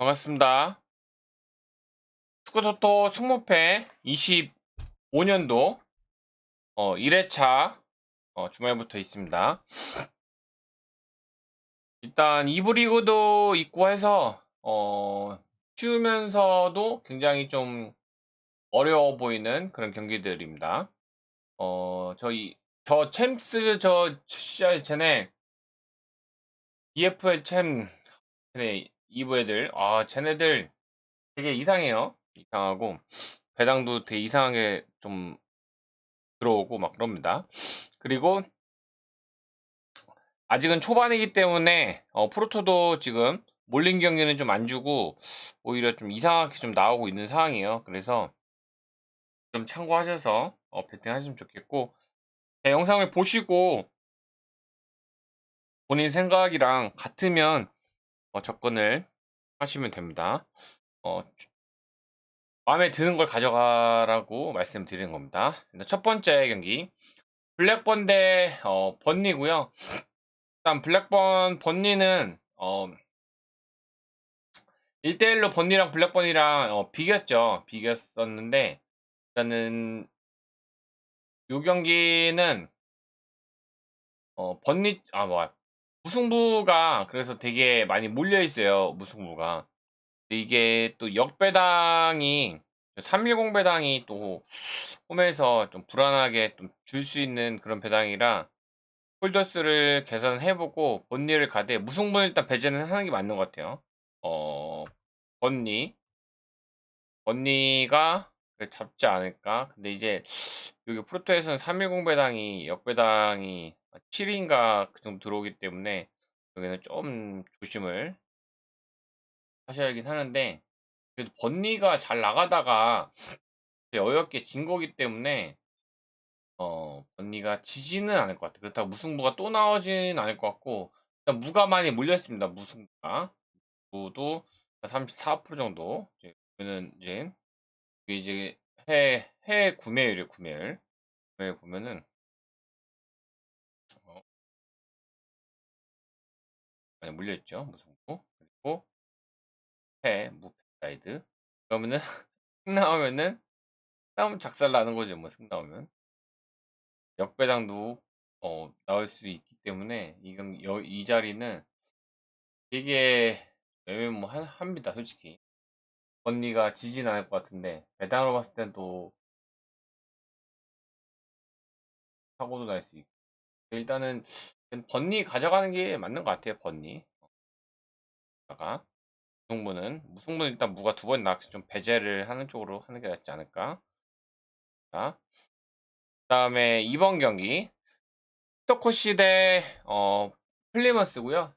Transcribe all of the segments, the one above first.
반갑습니다. 축구토토 승무패 25년도 어, 1회차 어, 주말부터 있습니다. 일단 2부 리그도 있고 해서 어, 쉬우면서도 굉장히 좀 어려워 보이는 그런 경기들입니다. 어, 저희 저 챔스 저 시절 전에 EFL 챔 쟤네 2부 애들 아 쟤네들 되게 이상해요. 이상하고 배당도 되게 이상하게 좀 들어오고 막 그럽니다. 그리고 아직은 초반이기 때문에 어, 프로토도 지금 몰린 경기는 좀 안 주고 오히려 좀 이상하게 좀 나오고 있는 상황이에요. 그래서 좀 참고하셔서 어, 배팅 하시면 좋겠고 제 영상을 보시고 본인 생각이랑 같으면 어, 접근을 하시면 됩니다. 어, 마음에 드는 걸 가져가라고 말씀드리는 겁니다. 첫 번째 경기 블랙번 대 어, 번니고요. 일단 블랙번 번니는 어, 1대1로 번니랑 블랙번이랑 어, 비겼죠. 비겼었는데 일단은 요 경기는 어, 번니 아 뭐야 무승부가 그래서 되게 많이 몰려 있어요. 무승부가 이게 또 역배당이 310 배당이 또 홈에서 좀 불안하게 좀 줄 수 있는 그런 배당이라 홀더스를 계산해보고 번니를 가되 무승부는 일단 배제는 하는 게 맞는 것 같아요. 어 번니 번니가 잡지 않을까? 근데 이제 여기 프로토에서는 310 배당이 역배당이 7인가 그 정도 들어오기 때문에 여기는 좀 조심을 하셔야긴 하는데 그래도 번니가 잘 나가다가 어이없게 진 거기 때문에 어 번니가 지지는 않을 것 같아요. 그렇다고 무승부가 또 나오진 않을 것 같고 일단 무가 많이 몰렸습니다. 무승부가 무도 34% 정도 이제는 이제 이제 해, 해 구매율이에요 구매율 구매율 보면은 많이 몰려있죠 무승부 그리고 해 무패 사이드. 그러면은 승 나오면은 나오면 작살 나는 거죠 뭐승 나오면. 역배당도 어, 나올 수 있기 때문에 이건 여, 이 자리는 되게 애매모호합니다 솔직히. 언니가 지진 않을 것 같은데 배당으로 봤을 땐 또 사고도 날 수 있고. 일단은 번니 가져가는 게 맞는 것 같아요 번니. 다가. 무승부는 무승부는 일단 무가 두 번 나왔기 좀 배제를 하는 쪽으로 하는 게 낫지 않을까? 자. 그다음에 이번 경기. 스토커시 대 어, 플리먼스고요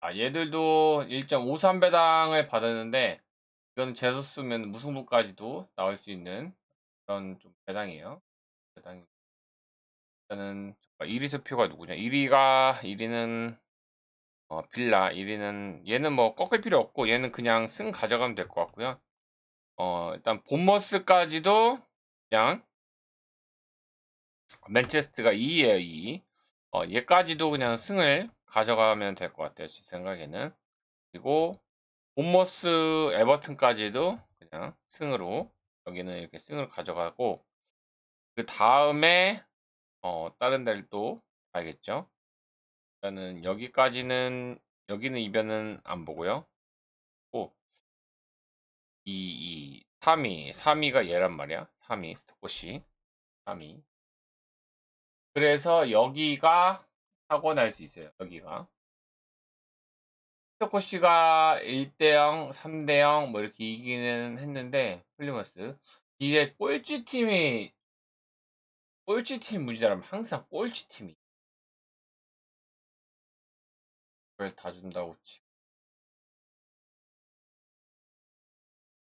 아, 얘들도 1.53 배당을 받았는데 이건 재수 쓰면 무승부까지도 나올 수 있는 그런 좀 배당이에요. 배당 일단은 1위 투표가 누구냐? 1위가 1위는 어, 빌라 1위는 얘는 뭐 꺾을 필요 없고 얘는 그냥 승 가져가면 될 것 같고요. 어, 일단 본머스까지도 그냥 맨체스트가 2위에요 2위. 어, 얘까지도 그냥 승을 가져가면 될 것 같아요. 제 생각에는. 그리고 본머스 에버튼까지도 그냥 승으로 여기는 이렇게 승을 가져가고 그 다음에 어, 다른 데를 또 봐야겠죠. 일단은 여기까지는 여기는 이변은 안 보고요. 꼭 2, 2, 3위, 3위가 얘란 말이야. 3위 스토커시 3위. 그래서 여기가 사고 날 수 있어요. 여기가. 스토커 씨가 1대0, 3대0 뭐 이렇게 이기는 했는데 플리머스 이게 꼴찌 팀이 꼴찌 팀 문제라면 항상 꼴찌 팀이 그걸 다 준다고 치.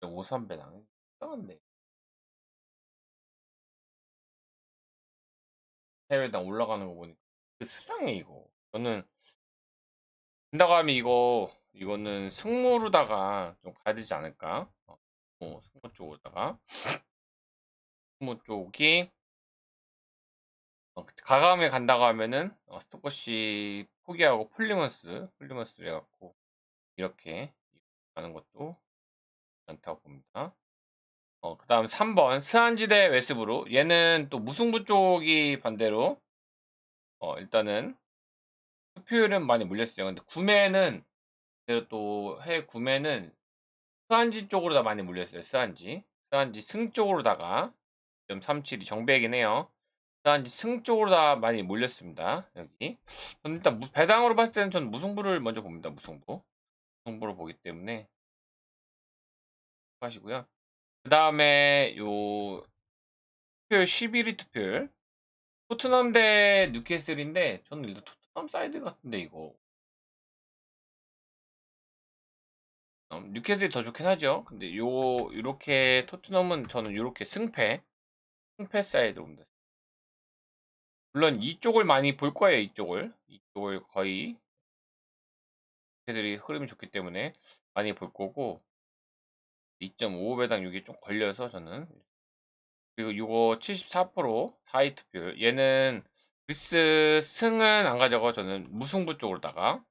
5-3배당 이상한데 해외당 올라가는 거 보니까 수상해 이거 저는 된다고 하면 이거 이거는 승무로다가 좀 가야 되지 않을까? 어, 어 승무 쪽으로다가 승무 쪽이 어, 가감에 간다고 하면은 어, 스토커시 포기하고 폴리먼스 폴리먼스 해갖고 이렇게 가는 것도 괜찮다고 봅니다. 어 그 다음 3번 스한지대 웨스브로 얘는 또 무승부 쪽이 반대로 어 일단은 투표율은 많이 몰렸어요. 근데 구매는 그대로 또 해외 구매는 스한지 쪽으로 다 많이 몰렸어요. 스한지. 스한지 승 쪽으로다가 0.37이 정배이긴 해요. 승 쪽으로 다 많이 몰렸습니다. 여기. 저는 일단 무- 배당으로 봤을 때는 저는 무승부를 먼저 봅니다. 무승부. 무승부로 보기 때문에 하시고요. 그 다음에 요 투표율 11위 투표율 토트넘 대 뉴캐슬인데 저는 일단 토트넘 사이드 같은데 이거 어, 뉴캐슬이 더 좋긴 하죠. 근데 요 요렇게 토트넘은 저는 요렇게 승패 승패 사이드 봅니다. 물론 이쪽을 많이 볼 거예요. 이쪽을. 이쪽을 거의 걔들이 흐름이 좋기 때문에 많이 볼 거고. 2.55배당 이게 좀 걸려서 저는. 그리고 이거 74% 4위 투표율 얘는 그리스 승은 안 가져가 저는 무승부 쪽으로다가.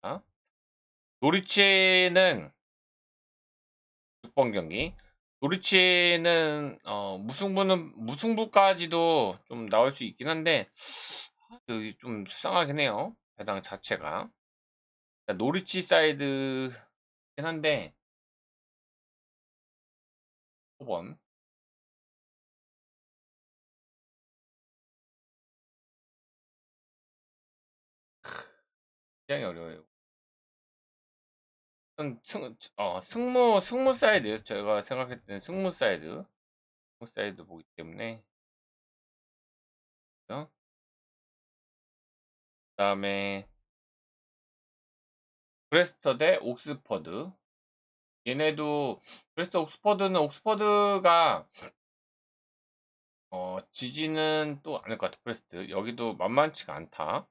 아? 노리치는 6번 경기 노리치는 어, 무승부는 무승부까지도 좀 나올 수 있긴 한데 아, 여기 좀 수상하긴 해요 배당 자체가. 노리치 사이드긴 한데. 5번. 굉장히 어려워요. 전 승, 어, 승무, 승무 사이드. 제가 생각했을 때는 승무 사이드. 승무 사이드 보기 때문에. 그 다음에, 브레스터 대 옥스퍼드. 얘네도, 브레스터 옥스퍼드는 옥스퍼드가, 어, 지지는 또 않을 것 같아, 브레스트. 여기도 만만치가 않다.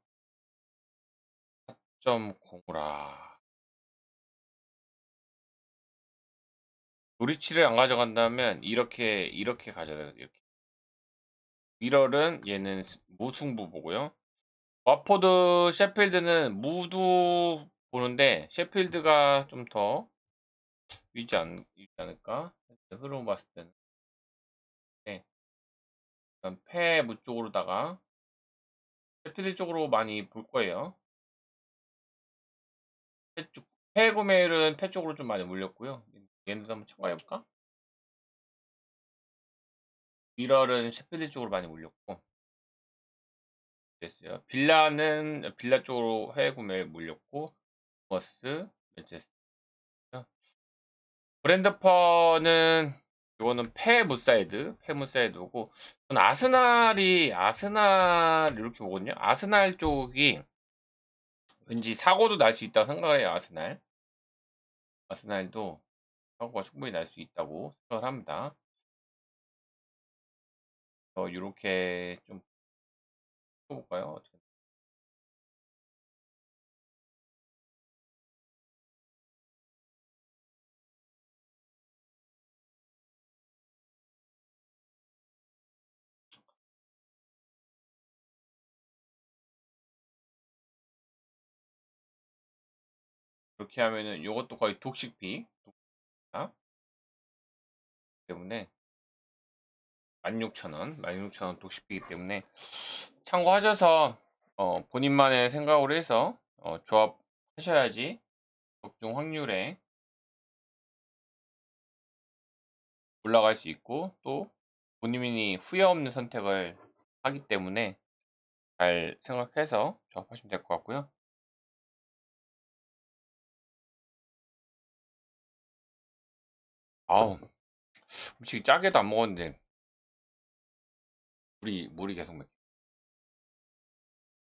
4.0라. 노리치를 안 가져간다면, 이렇게, 이렇게 가져야 돼, 이렇게. 미럴은 얘는 무승부 보고요. 와포드, 셰필드는 무도 보는데 셰필드가 좀 더 위지 않, 있지 않을까? 흐름 봤을 때는 네. 일단 패무 쪽으로다가 셰필드 쪽으로 많이 볼 거예요. 패 쪽, 패 구매율은 패 쪽으로 좀 많이 몰렸고요. 얘네도 한번 참고해 볼까? 미럴은 셰필드 쪽으로 많이 몰렸고 됐어요. 빌라는 빌라 쪽으로 해외 구매 몰렸고 버스, 맨체스터 브랜드퍼는 이거는 페무사이드, 페무사이드고 아스날이 아스날 이렇게 보거든요. 아스날 쪽이 왠지 사고도 날 수 있다고 생각을 해요. 아스날. 아스날도 사고가 충분히 날 수 있다고 생각을 합니다. 어, 이렇게 좀 해볼까요? 이렇게 하면은 이것도 거의 독식비. 때문에? 16,000원, 16,000원 독식비이기 때문에 참고하셔서 어, 본인만의 생각으로 해서 어, 조합하셔야지 적중 확률에 올라갈 수 있고 또 본인이 후회 없는 선택을 하기 때문에 잘 생각해서 조합하시면 될 것 같고요. 아우. 음식이 짜게도 안 먹었는데. 물이 물이 계속 맥.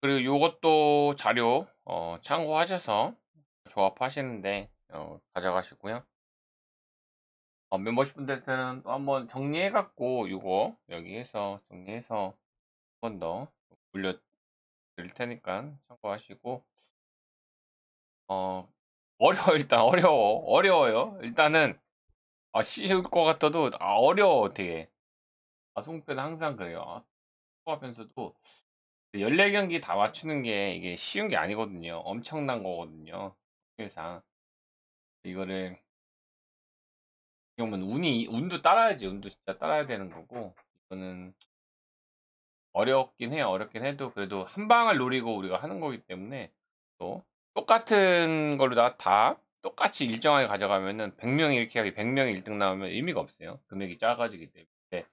그리고 요것도 자료 어, 참고하셔서 조합하시는데 어, 가져가시고요. 어, 멤버십 분들한테는 또 한번 정리해 갖고 요거 여기에서 정리해서 한 번 더 올려 드릴 테니까 참고하시고. 어 어려워 일단 어려워. 어려워요. 일단은 아 쉬울 것 같아도 아 어려워 되게 아 승부는 항상 그래요 아, 하면서도 14경기 다 맞추는 게 이게 쉬운 게 아니거든요 엄청난 거거든요 상 이거를 이거면 운이 운도 따라야지. 운도 진짜 따라야 되는 거고 이거는 어렵긴 해요. 어렵긴 해도 그래도 한 방을 노리고 우리가 하는 거기 때문에 또 똑같은 걸로다가 다 똑같이 일정하게 가져가면은 100 명이 이렇게 하기 100 명이 1등 나오면 의미가 없어요. 금액이 작아지기 때문에.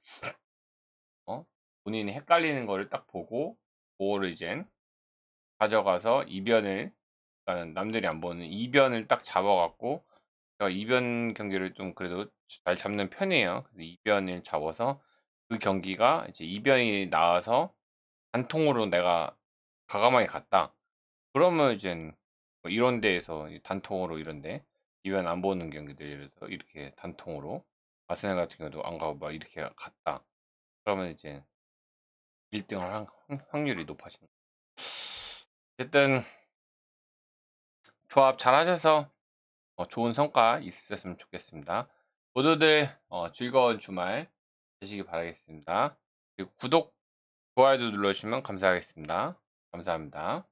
어? 본인이 헷갈리는 거를 딱 보고 그거를 이젠 가져가서 이변을 그러니까는 남들이 안 보는 이변을 딱 잡아 갖고 제가 이변 경기를 좀 그래도 잘 잡는 편이에요. 그래서 이변을 잡아서 그 경기가 이제 이변이 나와서 단통으로 내가 과감하게 갔다. 그러면 이젠 뭐 이런 데에서 이 단통으로 이런 데 이변 안 보는 경기들 예를 들어서 이렇게 단통으로 아스날 같은 경우도 안 가고 막 이렇게 갔다. 그러면 이제 1등 할 확률이 높아지는 어쨌든 조합 잘 하셔서 어, 좋은 성과 있으셨으면 좋겠습니다. 모두들 어, 즐거운 주말 되시기 바라겠습니다. 그리고 구독, 좋아요도 눌러주시면 감사하겠습니다. 감사합니다.